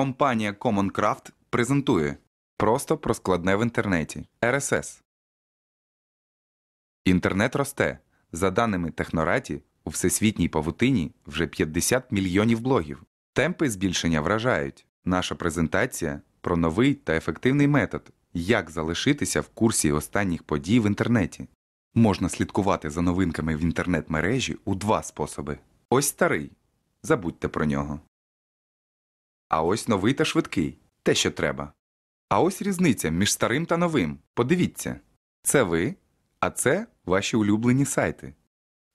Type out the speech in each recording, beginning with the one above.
Компанія Common Craft презентує просто про складне в інтернеті RSS. Інтернет росте. За даними Технораті, у всесвітній павутині вже 50 мільйонів блогів. Темпи збільшення вражають. Наша презентація про новий та ефективний метод, як залишитися в курсі останніх подій в інтернеті. Можна слідкувати за новинками в інтернет-мережі у два способи. Ось старий. Забудьте про нього. А ось новий та швидкий те, що треба. А ось різниця між старим та новим. Подивіться. Це ви, а це ваші улюблені сайти.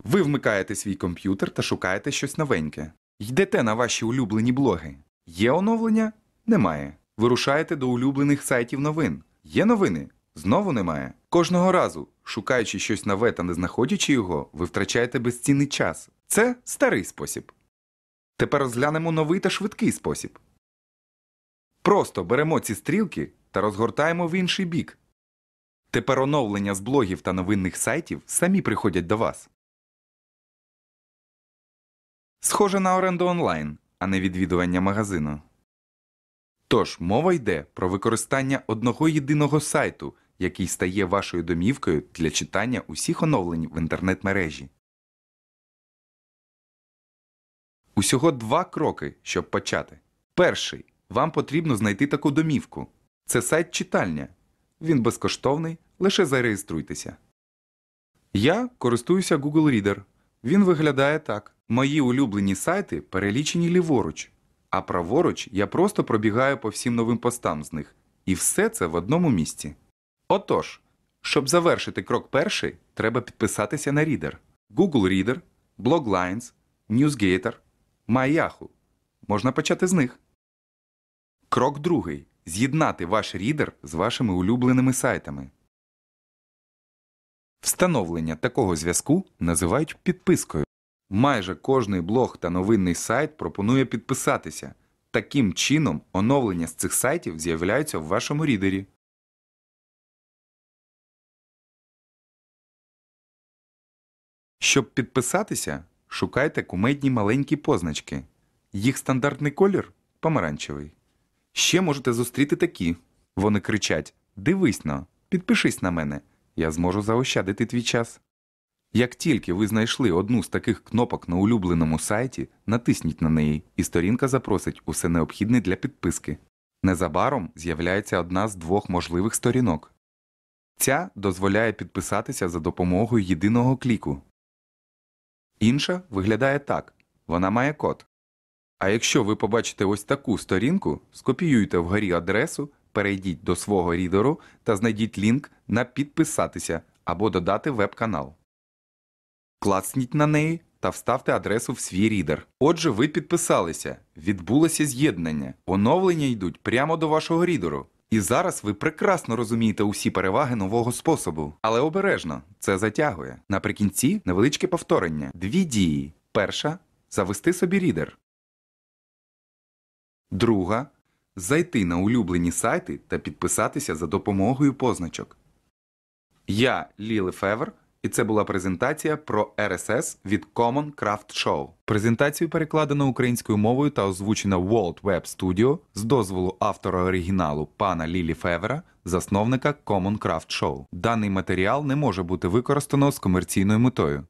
Ви вмикаєте свій комп'ютер та шукаєте щось новеньке. Йдете на ваші улюблені блоги. Є оновлення? Немає. Вирушаєте до улюблених сайтів новин. Є новини? Знову немає. Кожного разу, шукаючи щось нове та не знаходячи його, ви втрачаєте безцінний час. Це старий спосіб. Тепер розглянемо новий та швидкий спосіб. Просто беремо ці стрілки та розгортаємо в інший бік. Тепер оновлення з блогів та новинних сайтів самі приходять до вас. Схоже на оренду онлайн, а не відвідування магазину. Тож мова йде про використання одного єдиного сайту, який стає вашою домівкою для читання усіх оновлень в інтернет-мережі. Усього два кроки, щоб почати. Перший. Вам потрібно знайти таку домівку. Це сайт читальня. Він безкоштовний, лише зареєструйтеся. Я користуюся Google Reader. Він виглядає так. Мої улюблені сайти перелічені ліворуч, а праворуч я просто пробігаю по всім новим постам з них. І все це в одному місці. Отож, щоб завершити крок перший, треба підписатися на Reader. Google Reader, Bloglines, NewsGator, MyYahoo. Можна почати з них. Крок другий. З'єднати ваш рідер з вашими улюбленими сайтами. Встановлення такого зв'язку називають підпискою. Майже кожний блог та новинний сайт пропонує підписатися. Таким чином, оновлення з цих сайтів з'являються в вашому рідері. Щоб підписатися, шукайте кумедні маленькі позначки. Їх стандартний колір помаранчевий. Ще можете зустріти такі. Вони кричать: Дивись но, підпишись на мене, я зможу заощадити твій час. Як тільки ви знайшли одну з таких кнопок на улюбленому сайті, натисніть на неї, і сторінка запросить усе необхідне для підписки. Незабаром з'являється одна з двох можливих сторінок. Ця дозволяє підписатися за допомогою єдиного кліку. Інша виглядає так вона має код. А якщо ви побачите ось таку сторінку, скопіюйте вгорі адресу, перейдіть до свого рідеру та знайдіть лінк на підписатися або додати веб-канал. Клацніть на неї та вставте адресу в свій рідер. Отже, ви підписалися, відбулося з'єднання, оновлення йдуть прямо до вашого рідеру. І зараз ви прекрасно розумієте усі переваги нового способу. Але обережно, це затягує. Наприкінці невеличке повторення. Дві дії. Перша завести собі рідер. Друга зайти на улюблені сайти та підписатися за допомогою позначок. Я Ліли Февер, і це була презентація про RSS від Common Craft Show. Презентацію перекладено українською мовою та озвучено World Web Studio з дозволу автора оригіналу пана Лілі Февера, засновника Common Craft Show. Даний матеріал не може бути використано з комерційною метою.